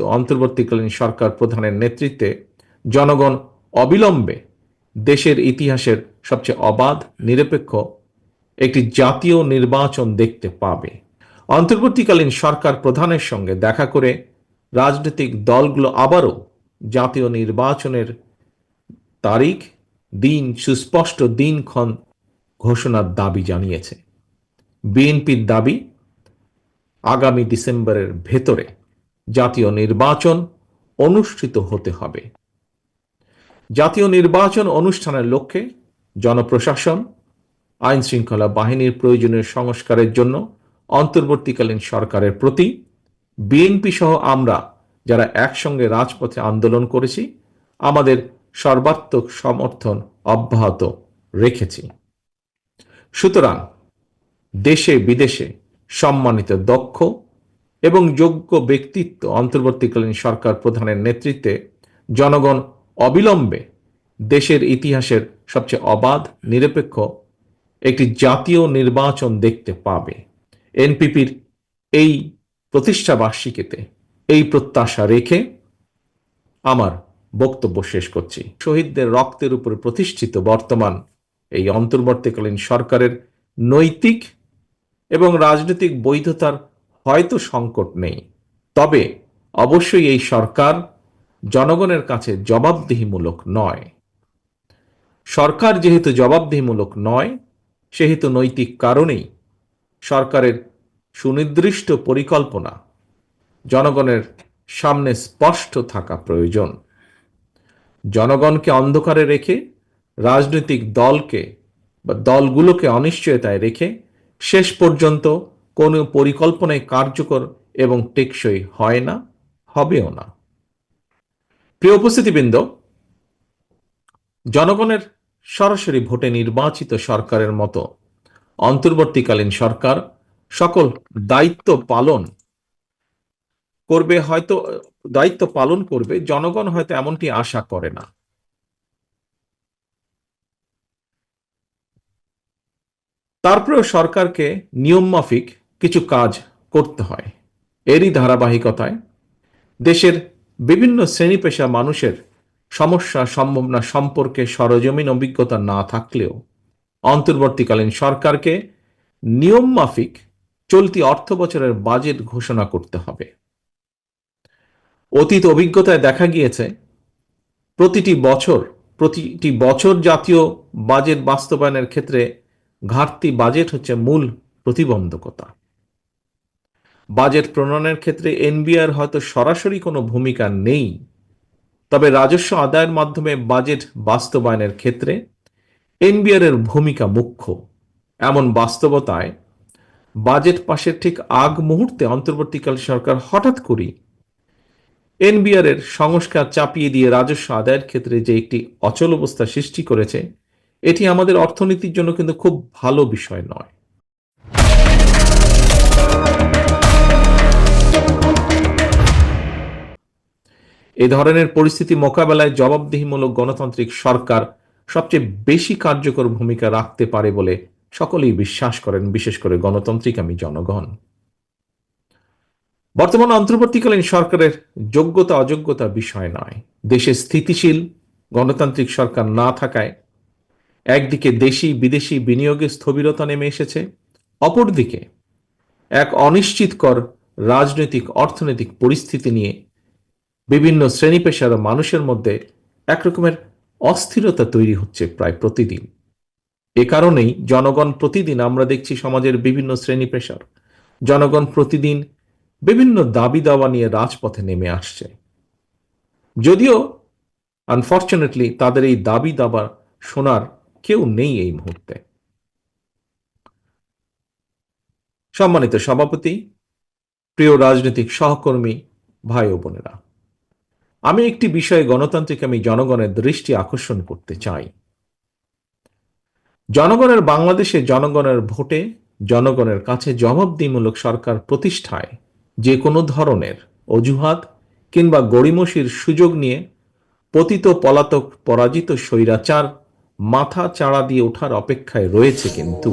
অন্তর্বর্তীকালীন সরকার প্রধানের নেতৃত্বে জনগণ অবিলম্বে দেশের ইতিহাসের সবচেয়ে অবাধ, নিরপেক্ষ একটি জাতীয় নির্বাচন দেখতে পাবে। অন্তর্বর্তীকালীন সরকার প্রধানের সঙ্গে দেখা করে রাজনৈতিক দলগুলো আবারও জাতীয় নির্বাচনের তারিখ, দিন, সুস্পষ্ট দিনক্ষণ ঘোষণার দাবি জানিয়েছে। বিএনপির দাবি আগামী ডিসেম্বরের ভেতরে জাতীয় নির্বাচন অনুষ্ঠিত হতে হবে। জাতীয় নির্বাচন অনুষ্ঠানের লক্ষ্যে জনপ্রশাসন, আইন শৃঙ্খলা বাহিনীর প্রয়োজনীয় সংস্কারের জন্য অন্তর্বর্তীকালীন সরকারের প্রতি বিএনপি সহ আমরা যারা একসঙ্গে রাজপথে আন্দোলন করেছি, আমাদের সর্বাত্মক সমর্থন অব্যাহত রেখেছি। সুতরাং দেশে বিদেশে সম্মানিত দক্ষ এবং যোগ্য ব্যক্তিত্ব অন্তর্বর্তীকালীন সরকার প্রধানের নেতৃত্বে জনগণ অবিলম্বে দেশের ইতিহাসের সবচেয়ে অবাধ, নিরপেক্ষ একটি জাতীয় নির্বাচন দেখতে পাবে। এনপিপির এই প্রতিষ্ঠা বার্ষিকীতে এই প্রত্যাশা রেখে আমার বক্তব্য শেষ করছি। শহীদদের রক্তের উপরে প্রতিষ্ঠিত বর্তমান এই অন্তর্বর্তীকালীন সরকারের নৈতিক এবং রাজনৈতিক বৈধতার হয়তো সংকট নেই। তবে অবশ্যই এই সরকার জনগণের কাছে জবাবদিহিমূলক নয়। সরকার যেহেতু জবাবদিহিমূলক নয়, সেহেতু নৈতিক কারণেই সরকারের সুনির্দিষ্ট পরিকল্পনা জনগণের সামনে স্পষ্ট থাকা প্রয়োজন। জনগণকে অন্ধকারে রেখে, রাজনৈতিক দলকে বা দলগুলোকে অনিশ্চয়তায় রেখে শেষ পর্যন্ত কোনো পরিকল্পনায় কার্যকর এবং টেকসই হয় না, হবেও না। প্রিয় উপস্থিতিবৃন্দ, জনগণের সরাসরি ভোটে নির্বাচিত সরকারের মতো অন্তর্বর্তীকালীন সরকার সকল দায়িত্ব পালন করবে হয়তো, দায়িত্ব পালন করবে, জনগণ হয়তো এমনটি আশা করে না। তারপরেও সরকারকে নিয়ম মাফিক কিছু কাজ করতে হয়। এরই ধারাবাহিকতায় দেশের বিভিন্ন শ্রেণি পেশা মানুষের সমস্যা সম্ভাবনা সম্পর্কে সরজমিন অভিজ্ঞতা না থাকলেও অন্তর্বর্তীকালীন সরকারকে নিয়ম মাফিক চলতি অর্থ বছরের বাজেট ঘোষণা করতে হবে। অতীত অভিজ্ঞতায় দেখা গিয়েছে, প্রতিটি বছর প্রতিটি বছর জাতীয় বাজেট বাস্তবায়নের ক্ষেত্রে ঘাটতি বাজেট হচ্ছে মূল প্রতিবন্ধকতা। বাজেট প্রণয়নের ক্ষেত্রে এনবিআর হয়তো সরাসরি কোনো ভূমিকা নেই। তবে রাজস্ব আদায়ের মাধ্যমে বাজেট বাস্তবায়নের ক্ষেত্রে এনবিআর এর ভূমিকা মুখ্য। এমন বাস্তবতায় বাজেট পাশের ঠিক আগ মুহূর্তে অন্তর্বর্তীকাল সরকার হঠাৎ করেই এনবিআর এর সংস্কার চাপিয়ে দিয়ে রাজস্ব আদায়ের ক্ষেত্রে যে একটি অচল অবস্থা সৃষ্টি করেছে, এটি আমাদের অর্থনীতির জন্য কিন্তু খুব ভালো বিষয় নয়। এ ধরনের পরিস্থিতি মোকাবেলায় জবাবদিহিমূলক গণতান্ত্রিক সরকার সবচেয়ে বেশি কার্যকর ভূমিকা রাখতে পারে বলে সকলেই বিশ্বাস করেন, বিশেষ করে গণতান্ত্রিক আমি জনগণ। বর্তমান অন্তর্বর্তীকালীন সরকারের যোগ্যতা, অযোগ্যতা বিষয় নয়। দেশে স্থিতিশীল গণতান্ত্রিক সরকার না থাকায় একদিকে দেশি বিদেশি বিনিয়োগে স্থবিরতা নেমে এসেছে, অপরদিকে এক অনিশ্চিতকর রাজনৈতিক, অর্থনৈতিক পরিস্থিতি নিয়ে বিভিন্ন শ্রেণি পেশার মানুষের মধ্যে একরকমের অস্থিরতা তৈরি হচ্ছে প্রায় প্রতিদিন। এ কারণেই জনগণ প্রতিদিন আমরা দেখছি সমাজের বিভিন্ন শ্রেণি পেশার জনগণ প্রতিদিন বিভিন্ন দাবি দাওয়া নিয়ে রাজপথে নেমে আসছে। যদিও আনফর্চুনেটলি তাদের এই দাবি দাবা শোনার কেউ নেই এই মুহূর্তে। সম্মানিত সভাপতি, প্রিয় রাজনৈতিক সহকর্মী, ভাই ও বোনেরা আমি একটি বিষয়ে গণতান্ত্রিক আমি জনগণের দৃষ্টি আকর্ষণ করতে চাই। জনগণের বাংলাদেশে জনগণের ভোটে জনগণের কাছে জবাবদিমূলক সরকার প্রতিষ্ঠায় যে কোনো ধরনের অজুহাত কিংবা গড়িমসির সুযোগ নিয়ে পতিত পলাতক পরাজিত স্বৈরাচার মাথা চাড়া দিয়ে ওঠার অপেক্ষায় রয়েছে কিন্তু।